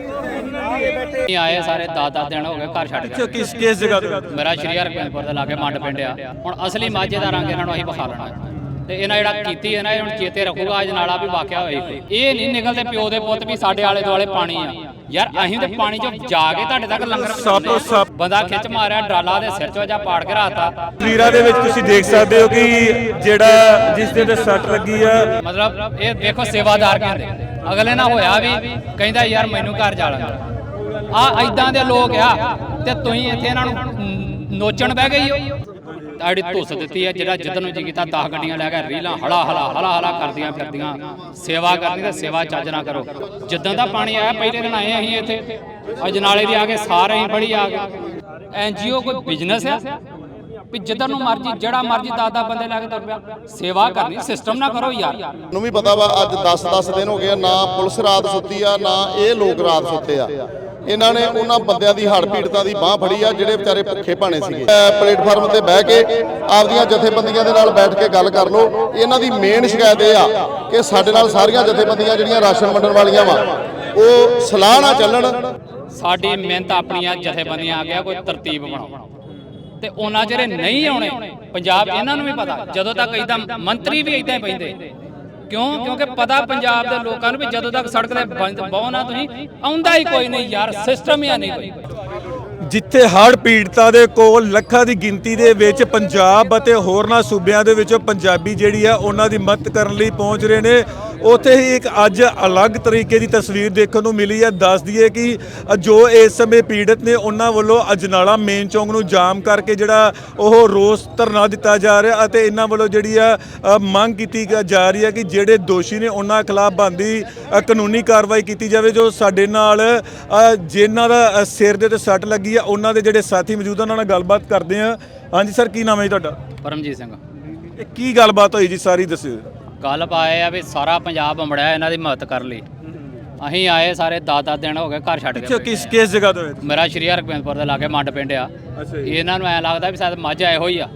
ਨਹੀਂ ਆਏ ਸਾਰੇ 10-10 ਦਿਨ ਹੋ ਗਏ ਘਰ ਛੱਡ ਗਏ ਕਿਸ ਕਿਸ ਜਗ੍ਹਾ ਤੋਂ? ਮੇਰਾ ਸ਼੍ਰੀ ਹਰਗੋਬਿੰਦਪੁਰ ਦੇ ਲਾਗੇ ਮੰਡ ਪਿੰਡ ਆ। ਹੁਣ ਅਸਲੀ ਮਾਝੇ ਦਾ ਰੰਗ ਇਹਨਾਂ ਨੂੰ ਅਸੀਂ ਵਿਖਾ ਲੈਣਾ। ਤੇ ਇਹਨਾਂ ਜਿਹੜਾ ਕੀਤੀ ਹੈ ਨਾ ਇਹ ਹੁਣ ਚੇਤੇ ਰੱਖੂਗਾ ਅੱਜ ਨਾਲਾ ਵੀ ਵਾਕਿਆ ਹੋਈ ਇਹ ਨਹੀਂ ਨਿਕਲਦੇ ਪਿਓ ਦੇ ਪੁੱਤ ਵੀ ਸਾਡੇ ਆਲੇ ਦੁਆਲੇ ਪਾਣੀ ਆ। ਯਾਰ ਅਸੀਂ ਤੇ ਪਾਣੀ 'ਚ ਜਾ ਕੇ ਤੁਹਾਡੇ ਤੱਕ ਲੰਗਰ ਸੱਪ ਸੱਪ ਬੰਦਾ ਖਿੱਚ ਮਾਰਿਆ ਡਰਾਲਾ ਦੇ ਸਿਰ 'ਚ ਜਾਂ ਪਾੜ ਕੇ ਰਾਤਾ ਤਸਵੀਰਾਂ ਦੇ ਵਿੱਚ ਤੁਸੀਂ ਦੇਖ ਸਕਦੇ ਹੋ ਕਿ ਜਿਹੜਾ ਜਿਸ ਦੇ ਤੇ ਸੱਟ ਲੱਗੀ ਆ ਮਤਲਬ ਇਹ ਦੇਖੋ ਸੇਵਾਦਾਰ ਕਹਿੰਦੇ। ਅਗਲੇ ਨਾਲ ਹੋਇਆ ਵੀ ਕਹਿੰਦਾ ਯਾਰ ਮੈਨੂੰ ਘਰ ਜਾ ਲੈਣ ਆ ਐਦਾਂ ਦੇ ਲੋਕ ਆ ਤੇ ਤੁਸੀਂ ਇੱਥੇ ਇਹਨਾਂ ਨੂੰ ਨ- ਨੋਚਣ ਬਹਿ ਗਈ ਹੋ ਆੜੀ ਧੁੱਸ ਦਿੱਤੀ ਹੈ, ਜਿਹੜਾ ਜਿੱਦਨ ਨੂੰ ਜੀ ਕੀਤਾ 10 ਗੱਡੀਆਂ ਲੈ ਕੇ ਰੀਲਾਂ ਹਲਾ ਹਲਾ ਹਲਾ ਹਲਾ ਕਰਦੀਆਂ ਫਿਰਦੀਆਂ। ਸੇਵਾ ਕਰਨੀ ਤੇ ਸੇਵਾ ਚੱਜ ਨਾ ਕਰੋ। ਜਿੱਦਾਂ ਦਾ ਪਾਣੀ ਆਇਆ, ਪਹਿਲੇ ਦਿਨ ਆਏ ਅਸੀਂ ਇੱਥੇ। ਅੱਜ ਦੀ ਆ ਕੇ ਸਾਰੇ ਹੀ ਬੜੀ ਆ ਗਏ। ਐਨਜੀਓ ਕੋਈ ਬਿਜ਼ਨਸ ਆ? ਵੀ ਜਿੱਧਰ ਨੂੰ ਮਰਜ਼ੀ, ਜਿਹੜਾ ਮਰਜ਼ੀ ਦਾਦਾ ਬੰਦੇ ਲੈ ਕੇ ਤੁਰ ਪਿਆ। ਸੇਵਾ ਕਰਨੀ ਸਿਸਟਮ ਨਾ ਕਰੋ ਯਾਰ। ਨੂੰ ਵੀ ਪਤਾ ਵਾ, ਅੱਜ 10-10 ਦਿਨ ਹੋ ਗਏ ਨਾ ਪੁਲਿਸ ਰਾਤ ਸੁੱਤੀ ਆ, ਨਾ ਇਹ ਲੋਕ ਰਾਤ ਸੁੱਤੇ ਆ। ਇਹਨਾਂ ਨੇ ਉਹਨਾਂ ਬੰਦਿਆਂ ਦੀ ਹੜ ਪੀੜਤਾਂ ਦੀ ਬਾਹ ਫੜੀ ਆ, ਜਿਹੜੇ ਵਿਚਾਰੇ ਭੁੱਖੇ ਭਾਣੇ ਸੀਗੇ। ਪਲੇਟਫਾਰਮ ਤੇ ਬਹਿ ਕੇ ਆਪਦੀਆਂ ਜਥੇਬੰਦੀਆਂ ਦੇ ਨਾਲ ਬੈਠ ਕੇ ਗੱਲ ਕਰ ਲਓ। ਇਹਨਾਂ ਦੀ ਮੇਨ ਸ਼ਿਕਾਇਤ ਇਹ ਆ ਕਿ ਸਾਡੇ ਨਾਲ ਸਾਰੀਆਂ ਜਥੇਬੰਦੀਆਂ ਜਿਹੜੀਆਂ ਰਾਸ਼ਨ ਵੰਡਣ ਵਾਲੀਆਂ ਵਾ, ਉਹ ਸਲਾਹ ਨਾ ਚੱਲਣ। ਸਾਡੀ ਮਿਹਨਤ ਆਪਣੀਆਂ ਜਥੇਬੰਦੀਆਂ ਆ ਗਿਆ, ਕੋਈ ਤਰਤੀਬ ਬਣਾਓ। ਤੇ ਉਹਨਾਂ ਜਿਹੜੇ ਨਹੀਂ ਆਉਣੇ, ਪੰਜਾਬ ਇਹਨਾਂ ਨੂੰ ਵੀ ਪਤਾ। ਜਦੋਂ ਤੱਕ ਇਦਾਂ ਮੰਤਰੀ ਵੀ ਇਦਾਂ ਹੀ ਪੈਂਦੇ। ਕਿਉਂ? ਕਿਉਂਕਿ ਪਤਾ ਪੰਜਾਬ ਦੇ ਲੋਕਾਂ ਨੂੰ ਵੀ ਜਦੋਂ ਤੱਕ ਸੜਕ ਤੇ ਬਹੁ ਨਾ ਤੁਸੀਂ, ਆਉਂਦਾ ਹੀ ਕੋਈ ਨਹੀਂ ਯਾਰ ਸਿਸਟਮ ਹੀ ਨਹੀਂ ਕੋਈ। ਜਿੱਥੇ ਹੜ੍ਹ ਪੀੜਤਾਂ ਦੇ ਕੋਲ ਲੱਖਾਂ ਦੀ ਗਿਣਤੀ ਦੇ ਵਿੱਚ ਪੰਜਾਬ ਅਤੇ ਹੋਰਨਾਂ ਸੂਬਿਆਂ ਦੇ ਵਿੱਚੋਂ ਪੰਜਾਬੀ ਜਿਹੜੀ ਆ, ਉਹਨਾਂ ਦੀ ਮਦਦ ਕਰਨ ਲਈ ਪਹੁੰਚ ਰਹੇ ਨੇ। ਉੱਥੇ ਹੀ ਇੱਕ ਅੱਜ ਅਲੱਗ ਤਰੀਕੇ ਦੀ ਤਸਵੀਰ ਦੇਖਣ ਨੂੰ ਮਿਲੀ ਹੈ। ਦੱਸ ਦਈਏ ਕਿ ਜੋ ਇਸ ਸਮੇਂ ਪੀੜਤ ਨੇ ਉਹਨਾਂ ਵੱਲੋਂ ਅਜਨਾਲਾ ਮੇਨ ਚੌਂਕ ਨੂੰ ਜਾਮ ਕਰਕੇ ਜਿਹੜਾ ਉਹ ਰੋਸ ਧਰਨਾ ਦਿੱਤਾ ਜਾ ਰਿਹਾ ਅਤੇ ਇਹਨਾਂ ਵੱਲੋਂ ਜਿਹੜੀ ਆ ਮੰਗ ਕੀਤੀ ਜਾ ਰਹੀ ਹੈ ਕਿ ਜਿਹੜੇ ਦੋਸ਼ੀ ਨੇ ਉਹਨਾਂ ਖਿਲਾਫ ਬੰਦੀ ਕਾਨੂੰਨੀ ਕਾਰਵਾਈ ਕੀਤੀ ਜਾਵੇ। ਜੋ ਸਾਡੇ ਨਾਲ ਜਿਨ੍ਹਾਂ ਦਾ ਸਿਰ ਦੇ ਤੇ ਸੱਟ ਲੱਗੀ ਆ ਉਹਨਾਂ ਦੇ ਜਿਹੜੇ ਸਾਥੀ ਮੌਜੂਦ ਉਹਨਾਂ ਨਾਲ ਗੱਲਬਾਤ ਕਰਦੇ ਆ। ਹਾਂਜੀ ਸਰ ਕੀ ਨਾਮ ਹੈ ਜੀ ਤੁਹਾਡਾ? ਪਰਮਜੀਤ ਸਿੰਘ। ਕੀ ਗੱਲਬਾਤ ਹੋਈ ਜੀ? ਸਾਰੀ ਦੱਸਿਓ। ਗੱਲ ਪਾਏ ਆ ਵੀ ਸਾਰਾ ਪੰਜਾਬ ਅੰਬੜਿਆ ਇਹਨਾਂ ਦੀ ਮਦਦ ਕਰਨ ਲਈ। ਅਸੀਂ ਆਏ ਸਾਰੇ 10-10 ਦਿਨ ਹੋ ਗਏ ਘਰ ਛੱਡ ਗਏ ਕਿਸ ਕਿਸ ਜਗ੍ਹਾ ਤੋਂ ਮੇਰਾ ਸ਼੍ਰੀ ਹਰਗੋਬਿੰਦਪੁਰ ਦੇ ਲਾਗੇ ਮੰਡ ਪਿੰਡ ਆ। ਇਹਨਾਂ ਨੂੰ ਐ ਲੱਗਦਾ ਵੀ ਸ਼ਾਇਦ ਮਾਝਾ ਇਹੋ ਹੀ ਆ।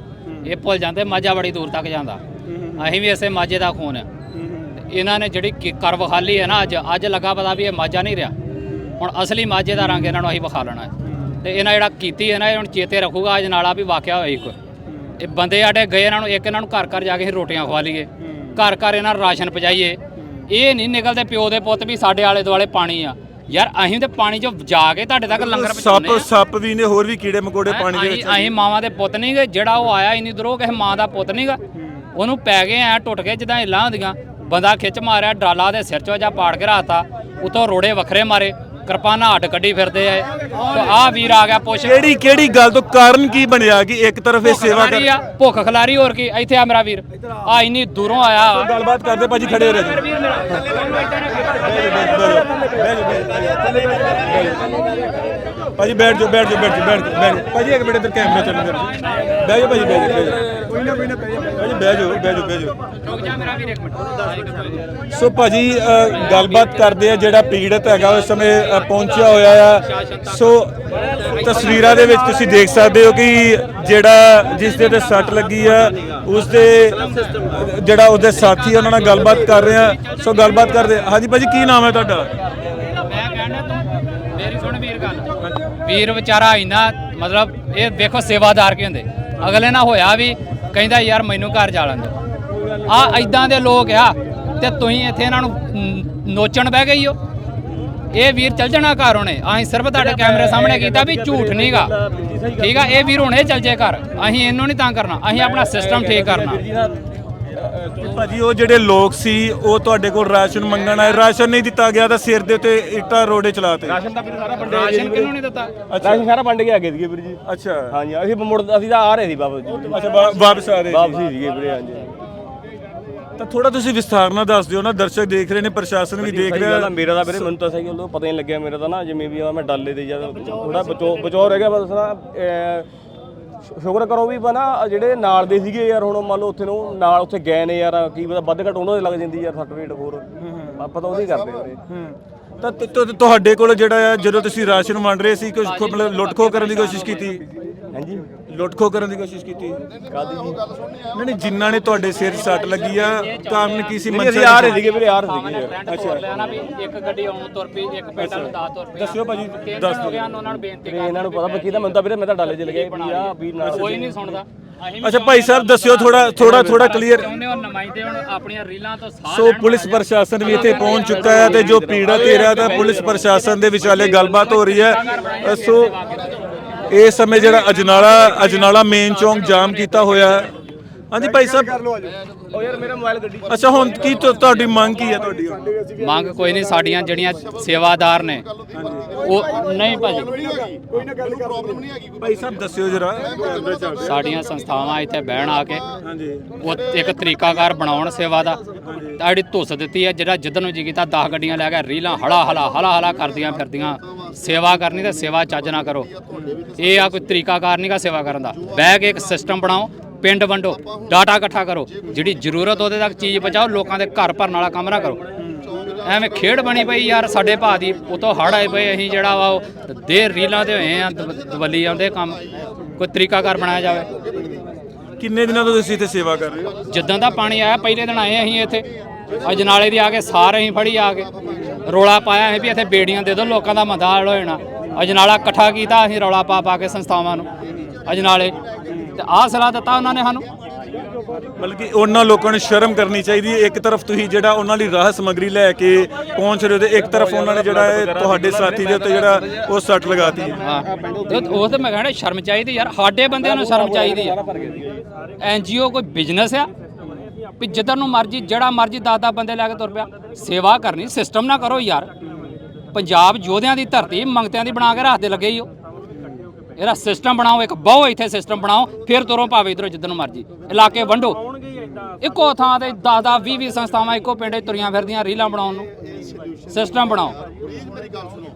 ਇਹ ਭੁੱਲ ਜਾਂਦੇ ਮਾਝਾ ਬੜੀ ਦੂਰ ਤੱਕ ਜਾਂਦਾ। ਅਸੀਂ ਵੀ ਇਸੇ ਮਾਝੇ ਦਾ ਖੂਨ ਆ। ਇਹਨਾਂ ਨੇ ਜਿਹੜੀ ਕੀ- ਕਰ ਵਿਖਾਲੀ ਹੈ ਨਾ ਅੱਜ ਅੱਜ ਲੱਗਾ ਪਤਾ ਵੀ ਇਹ ਮਾਝਾ ਨਹੀਂ ਰਿਹਾ। ਹੁਣ ਅਸਲੀ ਮਾਝੇ ਦਾ ਰੰਗ ਇਹਨਾਂ ਨੂੰ ਅਸੀਂ ਵਿਖਾ ਲੈਣਾ ਤੇ ਇਹਨਾਂ ਜਿਹੜਾ ਕੀਤੀ ਹੈ ਨਾ ਇਹ ਹੁਣ ਚੇਤੇ ਰੱਖੂਗਾ ਅੱਜ ਨਾਲਾ ਵੀ ਵਾਕਿਆ ਹੋਈ ਕੋਈ ਇਹ ਬੰਦੇ ਸਾਡੇ ਗਏ ਇਹਨਾਂ ਨੂੰ ਇੱਕ ਇਹਨਾਂ ਨੂੰ ਘਰ ਘਰ ਜਾ ਕੇ ਰੋਟੀਆਂ ਖਵਾ ਲਈਏ। ਘਰ ਘਰ ਇਹਨਾਂ ਨੂੰ ਰਾਸ਼ਨ ਪਜਾਈਏ ਇਹ ਨਹੀਂ ਨਿਕਲਦੇ ਪਿਓ ਦੇ ਪੁੱਤ ਵੀ ਸਾਡੇ ਆਲੇ ਦੁਆਲੇ ਪਾਣੀ ਆ। ਯਾਰ ਅਸੀਂ ਤੇ ਪਾਣੀ 'ਚ ਜਾ ਕੇ ਤੁਹਾਡੇ ਤੱਕ ਲੰਗਰ ਪਹੁੰਚਾਉਂਦੇ ਸੱਪ ਆ। ਸੱਪ ਵੀ ਨੇ ਹੋਰ ਵੀ ਕੀੜੇ ਮਕੋੜੇ ਪਾਣੀ ਦੇ ਵਿੱਚ। ਅਸੀਂ ਅਸੀਂ ਮਾਵਾਂ ਦੇ ਪੁੱਤ ਨਹੀਂ ਗੇ ਜਿਹੜਾ ਉਹ ਆਇਆ ਇੰਨੀ ਦੂਰੋਂ ਕਿਸੇ ਮਾਂ ਦਾ ਪੁੱਤ ਨਹੀਂਗਾ ਉਹਨੂੰ ਪੈ ਗਏ ਐ ਟੁੱਟ ਕੇ ਜਿੱਦਾਂ ਹਿੱਲਾਂ ਹੁੰਦੀਆਂ। ਬੰਦਾ ਖਿੱਚ ਮਾਰਿਆ ਡਰਾਲਾ ਦੇ ਸਿਰ 'ਚੋਂ ਜਾਂ ਪਾੜ ਕੇ ਰਾਤਾ ਉਤੋਂ ਰੋੜੇ ਵੱਖਰੇ ਮਾਰੇ। ਕਿਰਪਾਨਾਂ ਹੱਡ ਕੱਢੀ ਫਿਰਦੇ ਆ। ਤੇ ਆਹ ਵੀਰ ਆ ਗਿਆ ਪੁੱਛ। ਕਿਹੜੀ ਕਿਹੜੀ ਗੱਲ ਤੋਂ ਕਾਰਨ ਕੀ ਬਣਿਆ ਕਿ ਇੱਕ ਤਰਫ ਇਹ ਸੇਵਾ ਕਰ ਆ ਭੁੱਖ ਖਲਾਰੀ ਹੋਰ ਕੀ? ਇੱਥੇ ਆ ਮੇਰਾ ਵੀਰ। ਆ ਇੰਨੀ ਦੂਰੋਂ ਆਇਆ। ਗੱਲਬਾਤ ਕਰਦੇ ਭਾਜੀ ਖੜੇ ਹੋ ਰਹੇ ਭਾਜੀ ਬੈਠ ਜਾਓ ਬੈਠ ਜਾਓ ਬੈਠ ਜਾਓ ਬੈਠ ਜਾਓ ਬੈਠ ਭਾਜੀ ਇੱਕ ਮਿੰਟ ਇੱਧਰ ਕੈਮਰਾ ਚੱਲ ਬਹਿ ਜਾਓ ਭਾਜੀ ਬਹਿ ਜਾਓ। ਬਹਿ ਜਾਓ ਬਹਿ ਜਾਓ ਬਹਿ ਜਾਓ। ਰੁਕ ਜਾ ਮੇਰਾ ਵੀਰ ਇੱਕ ਮਿੰਟ। ਸੋ ਭਾਜੀ ਅ, ਗੱਲਬਾਤ ਕਰਦੇ ਆ ਜਿਹੜਾ ਪੀੜਤ ਹੈਗਾ ਉਸ ਸਮੇਂ ਅ, ਪਹੁੰਚਿਆ ਹੋਇਆ ਆ। ਸੋ ਤਸਵੀਰਾਂ ਦੇ ਵਿੱਚ ਤੁਸੀਂ ਦੇਖ ਸਕਦੇ ਹੋ ਕਿ ਜਿਹੜਾ ਜਿਸ ਦੇ ਤੇ ਸੱਟ ਲੱਗੀ ਆ ਉਸ ਦੇ ਜਿਹੜਾ ਉਹਦੇ ਸਾਥੀ ਉਹਨਾਂ ਨਾਲ ਗੱਲਬਾਤ ਕਰ ਰਹੇ ਆ। ਸੋ ਗੱਲਬਾਤ ਕਰਦੇ ਹਾਂਜੀ ਭਾਜੀ ਕੀ ਨਾਮ ਹੈ ਤੁਹਾਡਾ? ਮੈਂ ਕਹਿੰਦਾ ਤੂੰ ਮੇਰੀ ਸੁਣ ਵੀਰ ਗੱਲ। ਵੀਰ ਵਿਚਾਰਾ ਇੰਨਾ ਮਤਲਬ ਇਹ ਵੇਖੋ ਸੇਵਾਦਾਰ ਕੀ ਹੁੰਦੇ। ਅਗਲੇ ਨਾਲ ਹੋਇਆ ਵੀ ਕਹਿੰਦਾ ਯਾਰ ਮੈਨੂੰ ਘਰ ਜਾ ਲੈਣ ਦਿਓ। ਆ ਐਦਾਂ ਦੇ ਲੋਕ ਆ ਤੇ ਤੁਸੀਂ ਇੱਥੇ ਇਹਨਾਂ ਨੂੰ ਨੋਚਣ ਬਹਿ ਗਈ ਹੋ ਇਹ ਵੀਰ ਚੱਲ ਜਾਣਾ ਘਰ ਉਹਨੇ ਅਸੀਂ ਸਿਰਫ ਤੁਹਾਡੇ ਕੈਮਰੇ ਸਾਹਮਣੇ ਕੀਤਾ ਵੀ ਝੂਠ ਨਹੀਂਗਾ ਠੀਕ ਆ? ਇਹ ਵੀਰ ਹੁਣੇ ਚੱਲ ਜੇ ਘਰ। ਅਸੀਂ ਇਹਨੂੰ ਨਹੀਂ ਤੰਗ ਕਰਨਾ। ਅਸੀਂ ਆਪਣਾ ਸਿਸਟਮ ਠੀਕ ਕਰਨਾ। ਭਾਜੀ ਉਹ ਜਿਹੜੇ ਲੋਕ ਸੀ ਉਹ ਤੁਹਾਡੇ ਕੋਲ ਰਾਸ਼ਨ ਮੰਗਣ ਆਏ। ਰਾਸ਼ਨ ਨਹੀਂ ਦਿੱਤਾ ਗਿਆ ਤਾਂ ਸਿਰ ਦੇ ਉੱਤੇ ਇੱਟਾਂ ਰੋੜੇ ਚਲਾਤੇ। ਰਾਸ਼ਨ ਤਾਂ ਵੀਰ ਸਾਰਾ ਵੰਡਿਆ ਰਾਸ਼ਨ ਕਿਹਨੂੰ ਨਹੀਂ ਦਿੱਤਾ? ਰਾਸ਼ਨ ਸਾਰਾ ਵੰਡ ਕੇ ਆ ਗਏ ਸੀਗੇ ਵੀਰ ਜੀ। ਅੱਛਾ। ਹਾਂਜੀ ਅਸੀਂ ਮੁੜ ਅਸੀਂ ਤਾਂ ਆ ਰਹੇ ਸੀ ਵਾਪਸ ਜੀ। ਅੱਛਾ ਵਾਪਸ ਆ ਰਹੇ ਸੀ। ਵਾਪਸੀ ਸੀਗੇ ਵੀਰੇ ਹਾਂਜੀ। ਤਾਂ ਥੋੜਾ ਤੁਸੀਂ ਵਿਸਥਾਰ ਨਾਲ ਦੱਸ ਦਿਓ ਨਾ ਦਰਸ਼ਕ ਦੇਖ ਰਹੇ ਨੇ ਪ੍ਰਸ਼ਾਸਨ ਵੀ ਦੇਖ ਰਿਹਾ। ਮੇਰਾ ਤਾਂ ਵੀਰੇ ਮੈਨੂੰ ਤਾਂ ਸਹੀ ਗੱਲ ਪਤਾ ਹੀ ਨਹੀਂ ਲੱਗਿਆ ਮੇਰਾ ਤਾਂ ਨਾ ਜਿਵੇਂ ਵੀ ਆ ਮੈਂ ਡਾਲੇ ਤੇ ਜਦ ਥੋੜਾ ਬਚੋ ਬਚੋ ਰਹਿ ਗਿਆ ਬਸ ਨਾ ਸ਼ੁਕਰ ਕਰੋ ਵੀ ਬਣਾ ਜਿਹੜੇ ਨਾਲ ਦੇ ਸੀਗੇ ਯਾਰ ਹੁਣ ਮੰਨ ਲਓ ਉੱਥੇ ਨੂੰ ਨਾਲ ਉੱਥੇ ਗਏ ਨੇ ਯਾਰ ਕੀ ਪਤਾ ਵੱਧ ਘੱਟ ਉਹਨਾਂ ਦੇ ਲੱਗ ਜਾਂਦੀ ਯਾਰ ਸਰਟੀਫਿਕੇਟ ਹੋਰ। ਆਪਾਂ ਤਾਂ ਉਹਦੀ ਕਰਦੇ ਹੂੰ। ਤਾਂ ਤੁ- ਤੁ- ਤੁਹਾਡੇ ਕੋਲ ਜਿਹੜਾ ਆ ਜਦੋਂ ਤੁਸੀਂ ਰਾਸ਼ਨ ਵੰਡ ਰਹੇ ਸੀ ਕੁਝ ਖੋ- ਮਤਲਬ ਲੁੱਟ ਖੋ ਕਰਨ ਦੀ ਕੋਸ਼ਿਸ਼ ਕੀਤੀ? ਹਾਂਜੀ। ਲੁੱਟਖੋ ਕਰਨ ਦੀ ਕੋਸ਼ਿਸ਼ ਕੀਤੀ। ਕਾਦੀ ਜੀ ਨਹੀਂ ਨਹੀਂ ਜਿਨ੍ਹਾਂ ਨੇ ਤੁਹਾਡੇ ਸਿਰ ਸੱਟ ਲੱਗੀ ਆ ਕਾਰਨ ਕੀ ਸੀ? ਨਹੀਂ ਅਸੀਂ ਆ ਰਹੇ ਸੀਗੇ ਵੀਰੇ ਆ ਰਹੇ ਸੀਗੇ। ਅੱਛਾ। ਵੀ ਇੱਕ ਗੱਡੀ ਆਉਣ ਤੁਰ ਪਈ ਇੱਕ ਪਿੰਡ ਨੂੰ 10 ਤੁਰ ਪਈ ਦੱਸਿਓ ਭਾਜੀ, ਤਿੰਨ ਦੱਸ ਦਿਨ ਹੋ ਗਿਆ ਉਹਨਾਂ ਨੂੰ ਬੇਨਤੀ ਤੇ ਇਹਨਾਂ ਨੂੰ ਪਤਾ ਬੱਕੀ ਦਾ ਮੈਨੂੰ ਤਾਂ ਵੀਰੇ ਮੈਂ ਤਾਂ ਡਾਲੇ ਚ ਲਗਿਆ ਵੀ ਆ ਵੀਰ ਨਾਲ ਕੋਈ ਨਹੀਂ ਸੁਣਦਾ। ਵੀ ਅੱਛਾ ਭਾਈ ਸਾਹਿਬ ਦੱਸਿਓ ਥੋੜਾ ਥੋੜਾ ਥੋੜਾ ਕਲੀਅਰ ਚਾਹੁੰਦੇ ਹੋ ਨੁਮਾਇੰਦੇ ਹੁਣ ਆਪਣੀਆਂ ਰੀਲਾਂ ਤੋਂ ਸਾਹ ਸੋ ਪੁਲਿਸ ਪ੍ਰਸ਼ਾਸਨ ਵੀ ਇੱਥੇ ਪਹੁੰਚ ਚੁੱਕਾ ਹੈ ਤੇ ਜੋ ਪੀੜਤ ਏਰੀਆ ਦਾ ਪੁਲਿਸ ਪ੍ਰਸ਼ਾਸਨ ਦੇ ਵਿਚਾਲੇ ਗੱਲਬਾਤ ਹੋ ਰਹੀ ਹੈ। ਸੋ ਇਸ ਸਮੇਂ ਜਿਹੜਾ ਅਜਨਾਲਾ ਅਜਨਾਲਾ ਮੇਨ ਚੌਂਕ ਜਾਮ ਕੀਤਾ ਹੋਇਆ ਹੈ। ਹਾਂਜੀ ਭਾਈ ਸਾਹਿਬ। ਉਹ ਯਾਰ ਮੇਰਾ ਮੋਬਾਈਲ ਗੱਡੀ ਅੱਛਾ ਹੁਣ ਕੀ ਤੁ- ਤੁਹਾਡੀ ਮੰਗ ਕੀ ਹੈ ਤੁਹਾਡੀ? ਹੁਣ? ਮੰਗ ਕੋਈ ਨਹੀਂ ਸਾਡੀਆਂ ਜਿਹੜੀਆਂ ਸੇਵਾਦਾਰ ਨੇ ਉਹ ਨਹੀਂ ਭਾਜੀ। ਭਾਈ ਸਾਹਿਬ ਦੱਸਿਓ ਜਰਾ। ਸਾਡੀਆਂ ਸੰਸਥਾਵਾਂ ਇੱਥੇ ਬਹਿਣ ਆ ਕੇ ਹਾਂਜੀ। ਉਹ ਇੱਕ ਤਰੀਕਾਕਾਰ ਬਣਾਉਣ ਸੇਵਾ ਦਾ। ਤਾਂ ਜਿਹੜੀ ਧੁੱਸ ਦਿੱਤੀ ਹੈ ਜਿਹੜਾ ਜਿੱਦਨ ਨੂੰ ਜੀ ਕੀਤਾ 10 ਗੱਡੀਆਂ ਲੈ ਕੇ ਰੀਲਾਂ ਹਲਾ ਹਲਾ ਹਲਾ ਹਲਾ ਕਰਦੀਆਂ ਫਿਰਦੀਆਂ। ਸੇਵਾ ਕਰਨੀ ਤੇ ਸੇਵਾ ਚੱਜ ਨਾ ਕਰੋ। ਇਹ ਆ ਕੋਈ ਤਰੀਕਾਕਾਰ ਨਹੀਂਗਾ ਸੇਵਾ ਕਰਨ ਦਾ। ਬਹਿ ਕੇ ਇੱਕ ਸਿਸਟਮ ਬਣਾਓ ਪਿੰਡ ਵੰਡੋ ਡਾਟਾ ਇਕੱਠਾ ਕਰੋ। ਜਿਹੜੀ ਜ਼ਰੂਰਤ ਉਹਦੇ ਤੱਕ ਚੀਜ਼ ਪਹੁੰਚਾਓ ਲੋਕਾਂ ਦੇ ਘਰ ਭਰਨ ਵਾਲਾ ਕੰਮ ਨਾ ਕਰੋ। ਐਵੇਂ ਖੇਡ ਬਣੀ ਪਈ ਯਾਰ ਸਾਡੇ ਭਾ ਦੀ ਉਤੋਂ ਹੜ ਆਏ ਪਏ ਅਸੀਂ ਜਿਹੜਾ ਵਾ ਉਹ ਦੇ ਰੀਲਾਂ ਤੇ ਹੋਏ ਆ ਦਵ- ਦਵੱਲੀ ਆਉਂਦੇ ਕੰਮ। ਕੋਈ ਤਰੀਕਾਕਾਰ ਬਣਾਇਆ ਜਾਵੇ। ਕਿੰਨੇ ਦਿਨਾਂ ਤੋਂ ਤੁਸੀਂ ਇੱਥੇ ਸੇਵਾ ਕਰ ਰਹੇ ਹੋ? ਜਿੱਦਾਂ ਦਾ ਪਾਣੀ ਆਇਆ ਪਹਿਲੇ ਦਿਨ ਆਏ ਅਸੀਂ ਇੱਥੇ। ਅਜਨਾਲੇ ਦੀ ਆ ਕੇ ਸਾਰੇ ਅਸੀਂ ਫੜੀ ਆ ਕੇ। ਰੋਲਾ ਪਾਇਆ ਅਸੀਂ ਵੀ ਇੱਥੇ ਬੇੜੀਆਂ ਦੇ ਦਿਓ ਲੋਕਾਂ ਦਾ ਮੰਦਾ ਹਾਲ ਹੋ ਜਾਣਾ। ਅਜਨਾਲਾ ਇਕੱਠਾ ਕੀਤਾ ਅਸੀਂ ਰੌਲਾ ਪਾ ਪਾ ਕੇ ਸੰਸਥਾਵਾਂ ਨੂੰ ਅਜਨਾਲੇ। ਤੇ ਆਹ ਸਲਾਹ ਦਿੱਤਾ ਉਹਨਾਂ ਨੇ ਸਾਨੂੰ। ਬਲਕਿ ਉਹਨਾਂ ਲੋਕਾਂ ਨੂੰ ਸ਼ਰਮ ਕਰਨੀ ਚਾਹੀਦੀ ਹੈ। ਇੱਕ ਤਰਫ ਤੁਸੀਂ ਜਿਹੜਾ ਉਹਨਾਂ ਲਈ ਰਾਹ ਸਮਗਰੀ ਲੈ ਕੇ ਪਹੁੰਚ ਰਹੇ ਹੋ ਤੇ ਇੱਕ ਤਰਫ ਉਹਨਾਂ ਨੇ ਜਿਹੜਾ ਹੈ ਤੁਹਾਡੇ ਸਾਥੀ ਦੇ ਉੱਤੇ ਜਿਹੜਾ ਉਹ ਸੱਟ ਲਗਾਤੀ ਹੈ। ਹਾਂ। ਤੇ ਉਹ ਤਾਂ ਮੈਂ ਕਹਿੰਦਾ ਸ਼ਰਮ ਚਾਹੀਦੀ ਯਾਰ ਸਾਡੇ ਬੰਦਿਆਂ ਨੂੰ ਸ਼ਰਮ ਚਾਹੀਦੀ ਆ ਐਨਜੀਓ ਕੋਈ ਬਿਜ਼ਨਸ ਆ? ਵੀ ਜਿੱਧਰ ਨੂੰ ਮਰਜ਼ੀ, ਜਿਹੜਾ ਮਰਜ਼ੀ 10-10 ਬੰਦੇ ਲੈ ਕੇ ਤੁਰ ਪਿਆ। ਸੇਵਾ ਕਰਨੀ ਸਿਸਟਮ ਨਾ ਕਰੋ ਯਾਰ। ਪੰਜਾਬ ਯੋਧਿਆਂ ਦੀ ਧਰਤੀ ਮੰਗਤਿਆਂ ਦੀ ਬਣਾ ਕੇ ਰੱਖਦੇ ਲੱਗੇ ਹੀ ਉਹ ਇਹਦਾ ਸਿਸਟਮ ਬਣਾਓ, ਇੱਕ ਬਹੁ ਇੱਥੇ ਸਿਸਟਮ ਬਣਾਓ, ਫਿਰ ਤੁਰੋ ਭਾਵੇਂ ਇਧਰੋਂ ਜਿੱਧਰ ਨੂੰ ਮਰਜ਼ੀ। ਇਲਾਕੇ ਵੰਡੋ। ਇੱਕੋ ਥਾਂ ਤੇ 10-10 20-20 ਸੰਸਥਾਵਾਂ ਇੱਕੋ ਪਿੰਡੇ ਤੁਰੀਆਂ ਫਿਰਦੀਆਂ, ਰੀਲਾਂ ਬਣਾਉਣ ਨੂੰ। ਸਿਸਟਮ ਬਣਾਓ।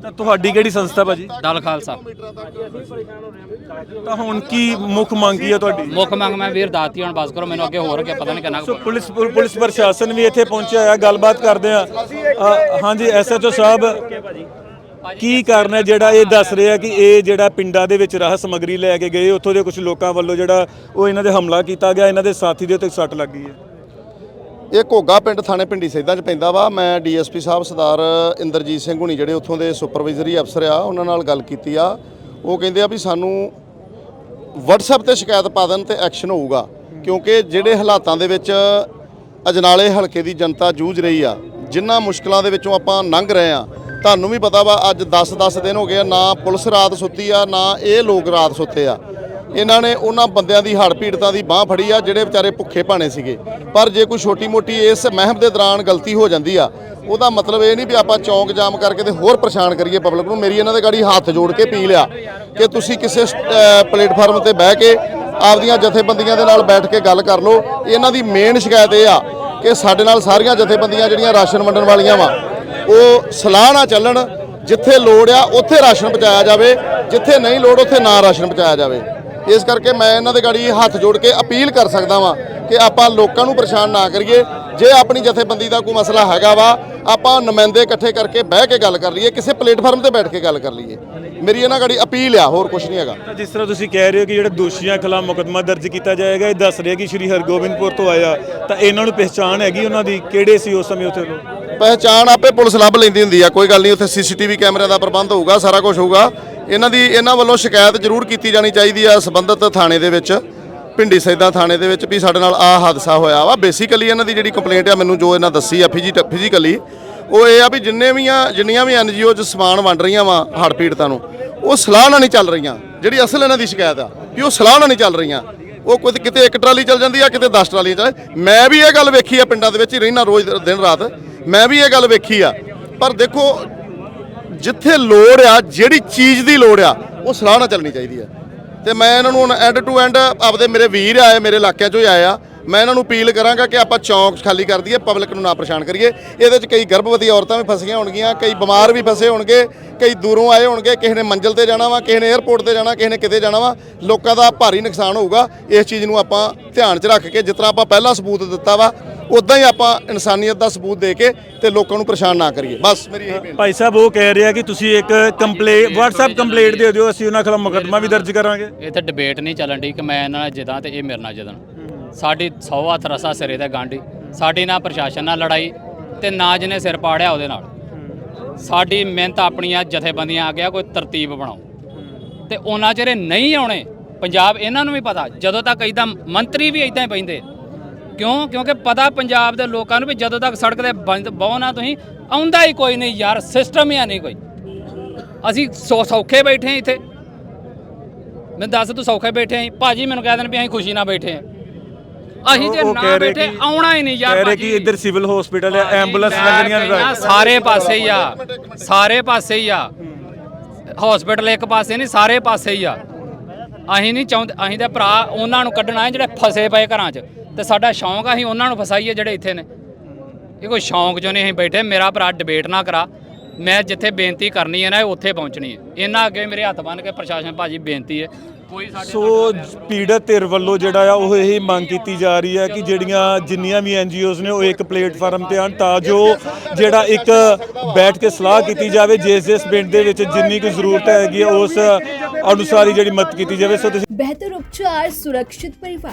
ਤਾਂ ਤੁਹਾਡੀ ਕਿਹੜੀ ਸੰਸਥਾ ਭਾਜੀ? ਦਲ ਖਾਲਸਾ। ਤਾਂ ਹੁਣ ਕੀ ਮੁੱਖ ਮੰਗ ਕੀ ਹੈ ਤੁਹਾਡੀ? ਮੁੱਖ ਮੰਗ ਮੈਂ ਵੀਰ ਦਾਤੀ ਹੁਣ ਬਸ ਕਰੋ ਮੈਨੂੰ ਅੱਗੇ ਹੋਰ ਅੱਗੇ ਪਤਾ ਨਹੀਂ ਕਿੰਨਾ ਸੋ ਪੁਲਿਸ ਪੁਲਿਸ ਪ੍ਰਸ਼ਾਸਨ ਵੀ ਇੱਥੇ ਪਹੁੰਚਿਆ ਹੈ ਗੱਲਬਾਤ ਕਰਦੇ ਆ। ਹਾਂਜੀ ਐਸਐਚਓ ਸਾਹਿਬ ਕੀ ਕਾਰਨ ਹੈ ਜਿਹੜਾ ਇਹ ਦੱਸ ਰਿਹਾ ਕਿ ਇਹ ਜਿਹੜਾ ਪਿੰਡਾਂ ਦੇ ਵਿੱਚ ਰਾਹ ਸਮਗਰੀ ਲੈ ਕੇ ਗਏ ਉੱਥੋਂ ਦੇ ਕੁਝ ਲੋਕਾਂ ਵੱਲੋਂ ਜਿਹੜਾ ਉਹ ਇਹਨਾਂ ਦੇ ਹਮਲਾ ਕੀਤਾ ਗਿਆ ਇਹਨਾਂ ਦੇ ਸਾਥੀ ਦੇ ਉੱਤੇ ਸੱਟ ਲੱਗੀ ਹੈ? ਇਹ ਘੋਗਾ ਪਿੰਡ ਥਾਣੇ ਪਿੰਡੀ ਸੈਦਾ ਚ ਪੈਂਦਾ ਵਾ। ਮੈਂ ਡੀਐਸਪੀ ਸਾਹਿਬ ਸਰਦਾਰ ਇੰਦਰਜੀਤ ਸਿੰਘ ਹੁਣੀ ਜਿਹੜੇ ਉੱਥੋਂ ਦੇ ਸੁਪਰਵਾਈਜ਼ਰੀ ਅਫਸਰ ਆ, ਉਹਨਾਂ ਨਾਲ ਗੱਲ ਕੀਤੀ ਆ। ਉਹ ਕਹਿੰਦੇ ਆ ਵੀ ਸਾਨੂੰ WhatsApp ਤੇ ਸ਼ਿਕਾਇਤ ਪਾ ਦੇਣ ਤੇ ਐਕਸ਼ਨ ਹੋਊਗਾ। ਕਿਉਂਕਿ ਜਿਹੜੇ ਹਾਲਾਤਾਂ ਦੇ ਵਿੱਚ ਅਜਨਾਲੇ ਹਲਕੇ ਦੀ ਜਨਤਾ ਜੂਝ ਰਹੀ ਆ ਜਿਨ੍ਹਾਂ ਮੁਸ਼ਕਲਾਂ ਦੇ ਵਿੱਚੋਂ ਆਪਾਂ ਲੰਘ ਰਹੇ ਆ, ਤੁਹਾਨੂੰ ਵੀ ਪਤਾ ਵਾ ਅੱਜ 10-10 ਦਿਨ ਹੋ ਗਏ ਆ, ਨਾ ਪੁਲਿਸ ਰਾਤ ਸੁੱਤੀ ਆ, ਨਾ ਇਹ ਲੋਕ ਰਾਤ ਸੁੱਤੇ ਆ। ਇਹਨਾਂ ਨੇ ਉਹਨਾਂ ਬੰਦਿਆਂ ਦੀ ਹੜ ਪੀੜਤਾਂ ਦੀ ਬਾਹ ਫੜੀ ਆ, ਜਿਹੜੇ ਵਿਚਾਰੇ ਭੁੱਖੇ ਭਾਣੇ ਸੀਗੇ। ਪਰ ਜੇ ਕੋਈ ਛੋਟੀ ਮੋਟੀ ਇਸ ਮਹਿਮ ਦੇ ਦੌਰਾਨ ਗਲਤੀ ਹੋ ਜਾਂਦੀ ਆ, ਉਹਦਾ ਮਤਲਬ ਇਹ ਨਹੀਂ ਵੀ ਆਪਾਂ ਚੌਂਕ ਜਾਮ ਕਰਕੇ ਤੇ ਹੋਰ ਪਰੇਸ਼ਾਨ ਕਰੀਏ ਪਬਲਿਕ ਨੂੰ। ਮੇਰੀ ਇਹਨਾਂ ਦੇ ਗਾੜੀ ਹੱਥ ਜੋੜ ਕੇ ਪੀ ਲਿਆ ਕਿ ਤੁਸੀਂ ਕਿਸੇ ਪਲੇਟਫਾਰਮ ਤੇ ਬਹਿ ਕੇ ਆਪਦੀਆਂ ਜਥੇਬੰਦੀਆਂ ਦੇ ਨਾਲ ਬੈਠ ਕੇ ਗੱਲ ਕਰ ਲਓ। ਇਹਨਾਂ ਦੀ ਮੇਨ ਸ਼ਿਕਾਇਤ ਇਹ ਆ ਕਿ ਸਾਡੇ ਨਾਲ ਸਾਰੀਆਂ ਜਥੇਬੰਦੀਆਂ ਜਿਹੜੀਆਂ ਰਾਸ਼ਨ ਵੰਡਣ ਵਾਲੀਆਂ ਵਾ, ਉਹ ਸਲਾਹ ਨਾ ਚੱਲਣ। ਜਿੱਥੇ ਲੋੜ ਆ, ਉੱਥੇ ਰਾਸ਼ਨ ਪਹੁੰਚਾਇਆ ਜਾਵੇ। ਜਿੱਥੇ ਨਹੀਂ ਲੋੜ, ਉੱਥੇ ਨਾ ਰਾਸ਼ਨ ਪਹੁੰਚਾਇਆ ਜਾਵੇ। ਇਸ ਕਰਕੇ ਮੈਂ ਇਹਨਾਂ ਦੇ ਗਾੜੀ ਹੱਥ ਜੋੜ ਕੇ ਅਪੀਲ ਕਰ ਸਕਦਾ ਵਾਂ ਕਿ ਆਪਾਂ ਲੋਕਾਂ ਨੂੰ ਪਰੇਸ਼ਾਨ ਨਾ ਕਰੀਏ। ਜੇ ਆਪਣੀ ਜਥੇਬੰਦੀ ਦਾ ਕੋਈ ਮਸਲਾ ਹੈਗਾ ਵਾ ਆਪਾਂ ਨੁਮਾਇੰਦੇ ਇਕੱਠੇ ਕਰਕੇ ਬਹਿ ਕੇ ਗੱਲ ਕਰ ਲਈਏ ਕਿਸੇ ਪਲੇਟਫਾਰਮ ਤੇ ਬੈਠ ਕੇ ਗੱਲ ਕਰ ਲਈਏ। ਮੇਰੀ ਇਹਨਾਂ ਗਾੜੀ ਅਪੀਲ ਆ ਹੋਰ ਕੁਝ ਨਹੀਂ ਹੈਗਾ। ਤਾਂ ਜਿਸ ਤਰ੍ਹਾਂ ਤੁਸੀਂ ਕਹਿ ਰਹੇ ਹੋ ਕਿ ਜਿਹੜੇ ਦੋਸ਼ੀਆਂ ਖਿਲਾਫ ਮੁਕੱਦਮਾ ਦਰਜ ਕੀਤਾ ਜਾਏਗਾ ਇਹ ਦੱਸ ਰਿਹਾ ਕਿ ਸ਼੍ਰੀ ਹਰਗੋਬਿੰਦਪੁਰ ਤੋਂ ਆਇਆ। ਤਾਂ ਇਹਨਾਂ ਨੂੰ ਪਹਿਚਾਣ ਹੈਗੀ ਉਹਨਾਂ ਦੀ? ਕਿਹੜੇ ਸੀ ਉਸ ਸਮੇਂ ਉੱਥੇ ਲੋਕ? ਪਹਿਚਾਣ ਆਪੇ ਪੁਲਿਸ ਲੱਭ ਲੈਂਦੀ ਹੁੰਦੀ ਆ ਕੋਈ ਗੱਲ ਨਹੀਂ ਉੱਥੇ ਸੀਸੀਟੀਵੀ ਕੈਮਰੇ ਦਾ ਪ੍ਰਬੰਧ ਹੋਊਗਾ ਸਾਰਾ ਕੁਝ ਹੋਊਗਾ। ਇਹਨਾਂ ਦੀ ਇਹਨਾਂ ਵੱਲੋਂ ਸ਼ਿਕਾਇਤ ਜ਼ਰੂਰ ਕੀਤੀ ਜਾਣੀ ਚਾਹੀਦੀ ਆ ਸੰਬੰਧਿਤ ਥਾਣੇ ਦੇ ਵਿੱਚ। ਪਿੰਡੀ ਸੈਦਾ ਥਾਣੇ ਦੇ ਵਿੱਚ ਵੀ ਸਾਡੇ ਨਾਲ ਆ ਹਾਦਸਾ ਹੋਇਆ ਵਾ। ਬੇਸਿਕਲੀ ਇਹਨਾਂ ਦੀ ਜਿਹੜੀ ਕੰਪਲੇਂਟ ਆ, ਮੈਨੂੰ ਜੋ ਇਹਨਾਂ ਦੱਸੀ ਆ ਫਿਜ਼ੀਕਲੀ ਉਹ ਇਹ ਆ ਵੀ ਜਿੰਨੇ ਵੀ ਆ, ਜਿੰਨੀਆਂ ਵੀ ਐਨਜੀਓ ਚ ਸਮਾਨ ਵੰਡ ਰਹੀਆਂ ਵਾ ਹੜ੍ਹ ਪੀੜਤਾਂ ਨੂੰ, ਉਹ ਸਲਾਹ ਨਾਲ ਨਹੀਂ ਚੱਲ ਰਹੀਆਂ। ਜਿਹੜੀ ਅਸਲ ਇਹਨਾਂ ਦੀ ਸ਼ਿਕਾਇਤ ਆ, ਵੀ ਉਹ ਸਲਾਹ ਨਾਲ ਨਹੀਂ ਚੱਲ ਰਹੀਆਂ। ਉਹ ਕੋਈ ਕਿਤੇ ਇੱਕ ਟਰਾਲੀ ਚੱਲ ਜਾਂਦੀ ਆ, ਕਿਤੇ 10 ਟਰਾਲੀਆਂ ਚੱਲ ਮੈਂ ਵੀ ਇਹ ਗੱਲ ਵੇਖੀ ਆ ਪਿੰਡਾਂ ਦੇ ਵਿੱਚ ਹੀ ਰਹਿਣਾ ਰੋਜ਼ ਦਿਨ ਰਾਤ। ਮੈਂ ਵੀ ਇਹ ਗੱਲ ਵੇਖੀ ਆ। ਪਰ ਦੇਖੋ, ਜਿੱਥੇ ਲੋੜ ਆ, ਜਿਹੜੀ ਚੀਜ਼ ਦੀ ਲੋੜ ਆ, ਉਹ ਸਲਾਹ ਨਾਲ ਚੱਲਣੀ ਚਾਹੀਦੀ ਆ। ਤੇ ਮੈਂ ਇਹਨਾਂ ਨੂੰ ਹੁਣ ਐਂਡ ਟੂ ਐਂਡ ਆਪਦੇ ਮੇਰੇ ਵੀਰ ਆਏ, ਮੇਰੇ ਇਲਾਕਿਆਂ ਚੋਂ ਹੀ ਆਏ ਆ। ਮੈਂ ਇਹਨਾਂ ਨੂੰ ਅਪੀਲ ਕਰਾਂਗਾ ਕਿ ਆਪਾਂ ਚੌਂਕ ਖਾਲੀ ਕਰ ਦਈਏ ਪਬਲਿਕ ਨੂੰ ਨਾ ਪਰੇਸ਼ਾਨ ਕਰੀਏ। ਇਹਦੇ 'ਚ ਕਈ ਗਰਭਵਤੀ ਔਰਤਾਂ ਵੀ ਫਸੀਆਂ ਹੋਣਗੀਆਂ ਕਈ ਬਿਮਾਰ ਵੀ ਫਸੇ ਹੋਣਗੇ ਕਈ ਦੂਰੋਂ ਆਏ ਹੋਣਗੇ ਕਿਸੇ ਨੇ ਮੰਜ਼ਲ ਤੇ ਜਾਣਾ ਵਾ ਕਿਸੇ ਨੇ 에ਅਰਪੋਰਟ ਤੇ ਜਾਣਾ ਕਿਸੇ ਨੇ ਕਿਤੇ ਜਾਣਾ ਵਾ ਲੋਕਾਂ ਦਾ ਭਾਰੀ ਨੁਕਸਾਨ ਹੋਊਗਾ। ਇਸ ਚੀਜ਼ ਨੂੰ ਆਪਾਂ ਧਿਆਨ 'ਚ ਰੱਖ ਕੇ ਜਿਸ ਤਰ੍ਹਾਂ ਆਪਾਂ ਪਹਿਲਾਂ ਸਬੂਤ ਦਿੱਤਾ ਵਾ ਉਦਾਂ ਹੀ ਆਪਾਂ ਇਨਸਾਨੀਅਤ ਦਾ ਸਬੂਤ ਦੇ ਕੇ ਤੇ ਲੋਕਾਂ ਨੂੰ ਪਰੇਸ਼ਾਨ ਨਾ ਕਰੀਏ। ਬਸ ਮੇਰੀ ਇਹੀ ਬੇਨਤੀ। ਭਾਈ ਸਾਹਿਬ ਉਹ ਕਹਿ ਰਿਹਾ ਕਿ ਤੁਸੀਂ ਇੱਕ ਕੰਪਲੇਂਟ WhatsApp ਕੰਪਲੇਂਟ ਦੇ ਦਿਓ ਅਸੀਂ ਉਹਨਾਂ ਖਿਲਾਫ ਮੁਕੱਦਮਾ ਵੀ ਦਰਜ ਕਰਾਂਗੇ। ਇੱਥੇ ਡਿਬੇਟ ਨਹੀਂ ਚੱਲਣ ਦੀ ਕਿ ਮੈਂ ਇਹਨਾਂ ਨਾਲ ਜਿੱਦਾਂ ਤੇ ਇਹ ਮੇਰੇ ਨਾਲ ਜਿੱਦਣ। ਸਾਡੀ 100 ਹੱਥ ਰਸਾ ਸਿਰੇ ਤੇ ਗਾਂਢੀ। ਸਾਡੀ ਨਾ ਪ੍ਰਸ਼ਾਸਨ ਨਾਲ ਲੜਾਈ ਤੇ ਨਾ ਜਿਹਨੇ ਸਿਰ ਪਾੜਿਆ ਉਹਦੇ ਨਾਲ। ਸਾਡੀ ਮਿਹਨਤ ਆਪਣੀਆਂ ਜਥੇਬੰਦੀਆਂ ਆ ਗਿਆ, ਕੋਈ ਤਰਤੀਬ ਬਣਾਓ। ਤੇ ਉਹਨਾਂ ਚਿਹਰੇ ਨਹੀਂ ਆਉਣੇ, ਪੰਜਾਬ ਇਹਨਾਂ ਨੂੰ ਵੀ ਪਤਾ, ਜਦੋਂ ਤੱਕ ਇਦਾਂ ਮੰਤਰੀ ਵੀ ਇਦਾਂ ਹੀ ਪੈਂਦੇ ਕਿਉਂ? ਕਿਉਂਕਿ ਪਤਾ ਪੰਜਾਬ ਦੇ ਲੋਕਾਂ ਨੂੰ ਵੀ ਜਦੋਂ ਤੱਕ ਸੜਕ ਤੇ ਬੰਦ ਬਹੁ ਨਾ ਤੁਸੀਂ, ਆਉਂਦਾ ਹੀ ਕੋਈ ਨਹੀਂ ਯਾਰ ਸਿਸਟਮ ਹੀ ਹੈ ਨਹੀਂ ਕੋਈ। ਅਸੀਂ ਸੌ ਸੌਖੇ ਬੈਠੇ ਹਾਂ ਇੱਥੇ। ਮੈਂ ਦੱਸ ਤੂੰ ਸੌਖੇ ਬੈਠੇ ਆਂ? ਭਾਜੀ ਮੈਨੂੰ ਕਹਿ ਦੇਣ ਵੀ ਅਸੀਂ ਖੁਸ਼ੀ ਨਾਲ ਬੈਠੇ ਆਂ। ਅਸੀਂ ਜੇ ਨਾ ਬੈਠੇ ਆਉਣਾ ਹੀ ਨਹੀਂ ਯਾਰ ਕਹਿ ਰਹੇ ਕਿ। ਇੱਧਰ ਸਿਵਲ ਹਸਪੀਟਲ ਹੈ ਐਂਬੂਲੈਂਸ ਲੱਗਣੀਆਂ ਕਹਿੰਦਾ ਸਾਰੇ ਪਾਸੇ ਹੀ ਆ ਸਾਰੇ ਪਾਸੇ ਹੀ ਆ। ਹਸਪੀਟਲ ਇੱਕ ਪਾਸੇ ਨਹੀਂ ਸਾਰੇ ਪਾਸੇ ਹੀ ਆ। ਅਸੀਂ ਨਹੀਂ ਚਾਹੁੰਦੇ ਅਸੀਂ ਤੇ ਭਰਾ ਉਹਨਾਂ ਨੂੰ ਕੱਢਣਾ ਹੈ ਜਿਹੜੇ ਫਸੇ ਪਏ ਘਰਾਂ 'ਚ। ਤੇ ਸਾਡਾ ਸ਼ੌਂਕ ਆ ਅਸੀਂ ਉਹਨਾਂ ਨੂੰ ਫਸਾਈਏ ਜਿਹੜੇ ਇੱਥੇ ਨੇ। ਇਹ ਕੋਈ ਸ਼ੌਂਕ ਜੋ ਨਹੀਂ ਅਸੀਂ ਬੈਠੇ ਮੇਰਾ ਭਰਾ ਡਿਬੇਟ ਨਾ ਕਰਾ। ਮੈਂ ਜਿੱਥੇ ਬੇਨਤੀ ਕਰਨੀ ਹੈ ਨਾ ਉੱਥੇ ਪਹੁੰਚਣੀ ਹੈ। ਇਹਨਾਂ ਅੱਗੇ ਮੇਰੇ ਹੱਥ ਬੰਨ ਕੇ ਪ੍ਰਸ਼ਾਸਨ ਭਾਜੀ ਬੇਨਤੀ ਹੈ। ਸੋ ਪੀੜਤ ਧਿਰ ਵੱਲੋਂ ਜਿਹੜਾ ਆ ਉਹ ਇਹ ਮੰਗ ਕੀਤੀ ਜਾ ਰਹੀ ਹੈ ਕਿ ਜਿਹੜੀਆਂ ਜਿੰਨੀਆਂ ਵੀ ਐਨਜੀਓਜ਼ ਨੇ ਉਹ ਇੱਕ ਪਲੇਟਫਾਰਮ ਤੇ ਆਣ ਤਾਂ ਜੋ ਜਿਹੜਾ ਇੱਕ ਬੈਠ ਕੇ ਸਲਾਹ ਕੀਤੀ ਜਾਵੇ ਜਿਸ ਜਿਸ ਪਿੰਡ ਦੇ ਵਿੱਚ ਜਿੰਨੀ ਕੁ ਜ਼ਰੂਰਤ ਹੈਗੀ ਹੈ ਉਸ ਅਨੁਸਾਰ ਹੀ ਜਿਹੜੀ ਮਦਦ ਕੀਤੀ ਜਾਵੇ। ਸੋ ਤੁਸੀਂ ਬਿਹਤਰ ਉਪਚਾਰ ਸੁਰੱਖਿਅਤ ਪਰਿਵਾਰ।